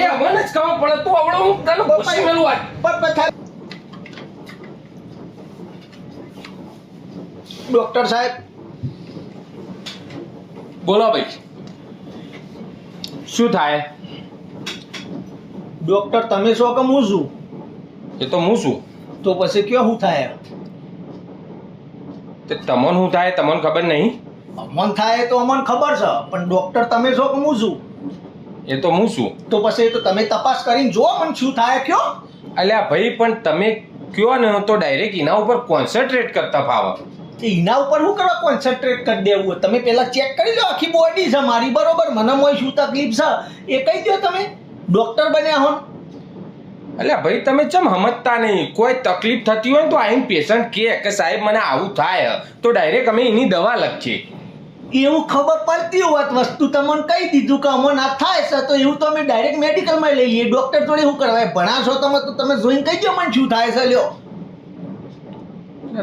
એ અમને જ ખબર પડે તું આવડો હું તને પૂછી મેલું આજ. ડોક્ટર સાહેબ. બોલો ભાઈ. શું થાય? ડોક્ટર તમે છો કે હું છું? એ તો હું છું. તો પછી કયો શું થાય? તે તમને શું થાય તમને ખબર નહીં. અમન થાય તો અમને ખબર છે પણ ડોક્ટર તમે છો કે હું છું? એ તો હું છું. તો પછી એ તો તમે તપાસ કરીને જો મને શું થાય કયો. અલ્યા ભાઈ પણ તમે કયો ને તો ડાયરેક્ટ એના ઉપર કોન્સન્ટ્રેટ કરતા ફાવે. એના ઉપર શું કરવા કોન્સન્ટ્રેટ કરી દેવું હોય? તમે પહેલા ચેક કરી લો આખી બોડી છે મારી બરોબર મને મોય શું તકલીફ છે એ કહી દો તમે. ડોક્ટર બન્યા હો અલ્યા ભાઈ તમે ચમ સમજતા નહીં? કોઈ તકલીફ થતી હોય ને તો આઈને પેશન્ટ કે કે સાહેબ મને આવું થાય. તો ડાયરેક્ટ અમે એની દવા લખીએ. એવું ખબર પડતી હોત વસ્તુ તમને કહી દીધું કે અમને આ થાય છે તો એવું તો અમે ડાયરેક્ટ મેડિકલમાં લઈ લઈએ. ડોક્ટર જોડે શું કરવાય ભણાશો તમે તો તમે જોઈને કહી દો મને શું થાય છે લ્યો.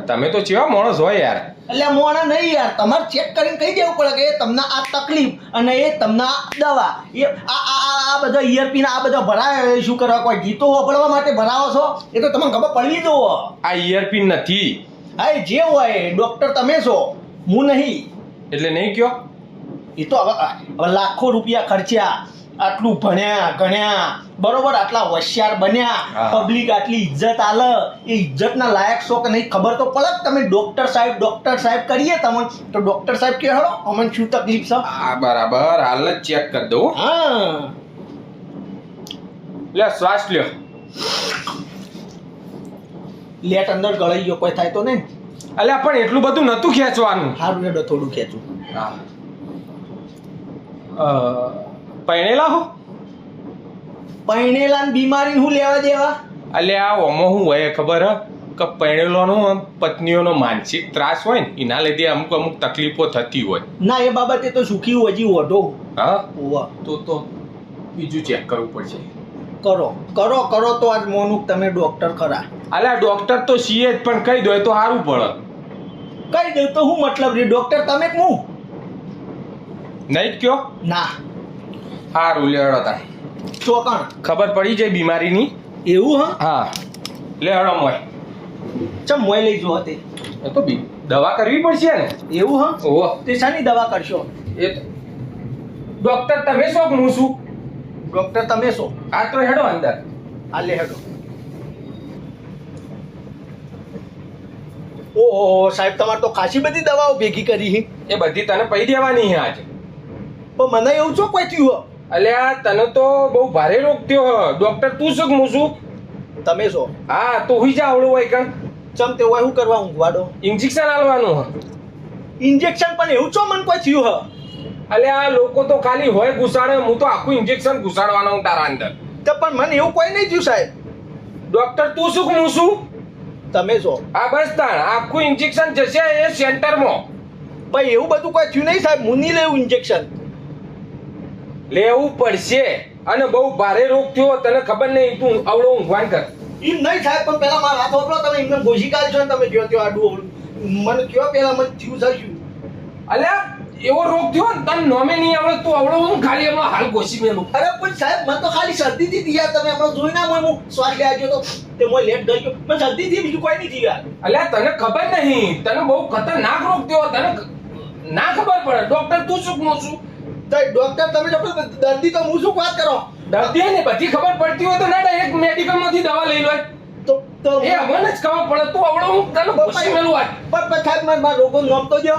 તમે તો ચેવા માણસ હોય યાર. એટલે મોણા નહીં યાર તમારે ચેક કરીને કહી દેવું પડે કે એ તમને આ તકલીફ અને એ તમને આ દવા. એ આ આ આ બધા ઇયરપીન આ બધા ભરાય શું કરવા કોઈ ગીતો વાપરવા માટે ભરાવો છો? એ તો તમને ખબર પડવી જોવો. આ ઇયરપીન નથી. હા એ જે હોય ડોક્ટર તમે છો. હું નહીં. એટલે નહીં કયો? એ તો હવે હવે લાખો રૂપિયા ખર્ચ્યા આટલું ભણ્યા ગણ્યા બરોબર આટલા હોશિયાર બન્યા પબ્લિક આટલી ઇજ્જત આલ એ ઇજ્જતના લાયક છો કે નહીં. ખબર તો પડે તમે ડોક્ટર સાહેબ ડોક્ટર સાહેબ કરીએ તમને. તો ડોક્ટર સાહેબ કે હળો અમને શું તકલીફ છે? હા બરાબર હાલ જ ચેક કરી દઉં. હા. લે શ્વાસ લ્યો. લેટ અંદર ગળાઈ ગયો કોઈ થાય તો નહીં. અલ્યા પણ એટલું બધું નહોતું ખેંચવાનું. સારું રેડો થોડું ખેંચું. હા. પરણેલા હો? પરણેલા બીમારી હું લેવા દેવા? અલ્યા આ ઓમો શું હોય ખબર હ? કે પરણેલોનો પત્નીઓનો માનસિક ત્રાસ હોય ને એના લીધે અમુક અમુક તકલીફો થતી હોય. ના એ બાબતે તો સુખી હજી ઓઢો. હા? તો તો બીજું ચેક કરવું પડશે. કરો. કરો કરો તો આજ મોનું તમે ડોક્ટર ખરા. અલ્યા ડોક્ટર તો છીએ જ પણ કહી દો એ તો સારું પડે. કહી દઉં તો હું મતલબ રે ડોક્ટર તમે કે હું? નહીં જ કયો? ના. સારું લેવડો તા ચોકણ ખબર પડી જાય બીમારીની? એવું હા? હા. લેવડો મોય. ચમ મોય લઈ જો તે. એ તો બી દવા કરવી પડશે ને? એવું હા? ઓહો. તે શાની દવા કરશો? એ ડોક્ટર તમે શું? હું છું ડોક્ટર તમે છો આ તો હેડો અંદર. આ લે હેડો. ઓહો સાહેબ તમારે તો ખાસી બધી દવાઓ ભેગી કરી હી. એ બધી તને પૈ દેવાની હે આજે. પણ મને એવું છો કોઈ થયું અલ્યા તને તો બહુ ભારે રોગ થયો હ. ડોક્ટર તું શું હું છું? તમે છો હા તું હુઈ જા આવડું હોય કણ. ચમ તે હોય શું કરવા ઊંઘવાડો ઇન્જેક્શન આલવાનું હ. ઇન્જેક્શન પણ એવું છો મને કોઈ થયું હ? અલ્યા આ લોકો તો ખાલી હોય ઘુસાડે હું તો આખું ઇન્જેક્શન ઘુસાડવાનો હું તારા અંદર. તો પણ મને એવું કોઈ નહીં થયું સાહેબ. ડોક્ટર તું શું હું શું? તમે છો. આ બસ તાણ આખું ઇન્જેક્શન જશે એ સેન્ટરમાં. પણ એવું બધું કોઈ થયું નહીં સાહેબ હું નહીં લેવું ઇન્જેક્શન લેવું પડશે અને બહુ ભારે રોગ થયો તને ખબર નહીં તું આવડો ઊંઘવાન કર. એમ નહીં સાહેબ પણ પેલા મારા હાથ વાપરો તમે એમને ભોજી કાઢશો ને તમે જો ત્યાં આડું મને કયો પેલા મને થયું થયું. અલ્યા એવો રોગ થયો ને તને નોમે નહીં આવડે તું આવડો હું ખાલી હમણાં હાલ ગોસી મેલું. અરે પણ સાહેબ મને તો ખાલી શરદી થી થયા તમે હમણાં જોઈ ના હું શ્વાસ લેવા ગયો તો તે મને લેટ ગઈ ગયો. મને શરદી થી બીજું કોઈ નહીં થયું અલ્યા તને ખબર નહીં. તને બહુ ખતરનાક રોગ થયો. તને ના ખબર પડે. ડોક્ટર તું શું કહું છું? ડોક્ટર તમે જો દર્દી તો હું શું વાત કરો? દર્દી ને બધી ખબર પડતી હોય તો ના એક મેડિકલમાંથી દવા લઈ લો. તો તો એ અમને જ ખબર પડે. તું આવડો હું તને બપાઈ મેલું પણ પણ સાહેબ મારા મારા રોગો નામ તો જો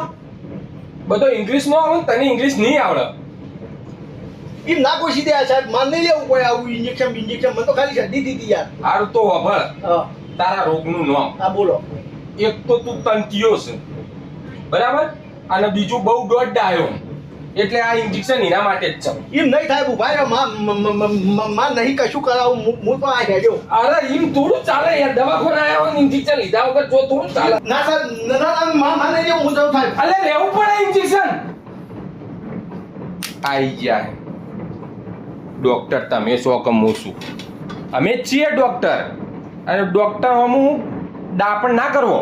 બધો ઇંગ્લિશમાં આવે તને ઇંગ્લિશ નહીં આવડે. એમ ના કોઈ દે સાહેબ માન નહીં લેવું કોઈ આવું ઇન્જેક્શન ઇન્જેક્શન મને તો ખાલી શરદી દીધી યાર. સારું તો વભળ તારા રોગનું નામ. હા બોલો. એક તો તું તંતિયો છે. બરાબર? અને બીજું બહુ દોડ ડાયો એટલે આ ઇન્જેક્શન એના માટે જ છે. એમ નહીં થાય ભાઈ માં નહીં કશું કરાવું હું હું તો આ હેડ્યો. અરે એમ થોડું ચાલે યાર દવાખાના આવ્યા હોય ઇન્જેક્શન લીધા વગર જો થોડું ચાલે. ના સર ના ના માં માં નહીં લેવું હું તો થાય. અરે લેવું પડે ઇન્જેક્શન આઈ જાય ડોક્ટર તમે સો કે હું છું. અમે છીએ ડોક્ટર અને ડોક્ટર હું દાપણ ના કરવો.